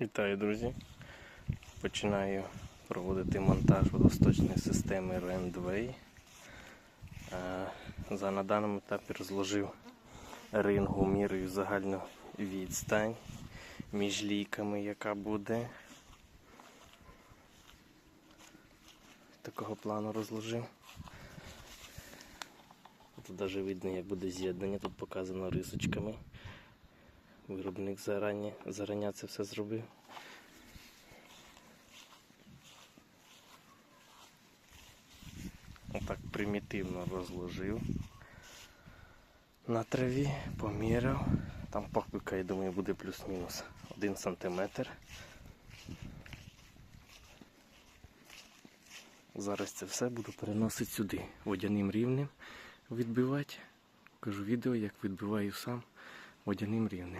Вітаю, друзі! Починаю проводити монтаж водосточної системи Randway. Е, на даному етапі розложив рингу мірою загальну відстань між лійками, яка буде. Такого плану розложив. Тут навіть видно, як буде з'єднання, тут показано рисочками. Виробник зарані, зарання це все зробив. Отак примітивно розложив на траві, поміряв. Там похпика, я думаю, буде плюс-мінус 1 см. Зараз це все буду переносити сюди, водяним рівнем відбивати. Покажу відео, як відбиваю сам водяним рівнем.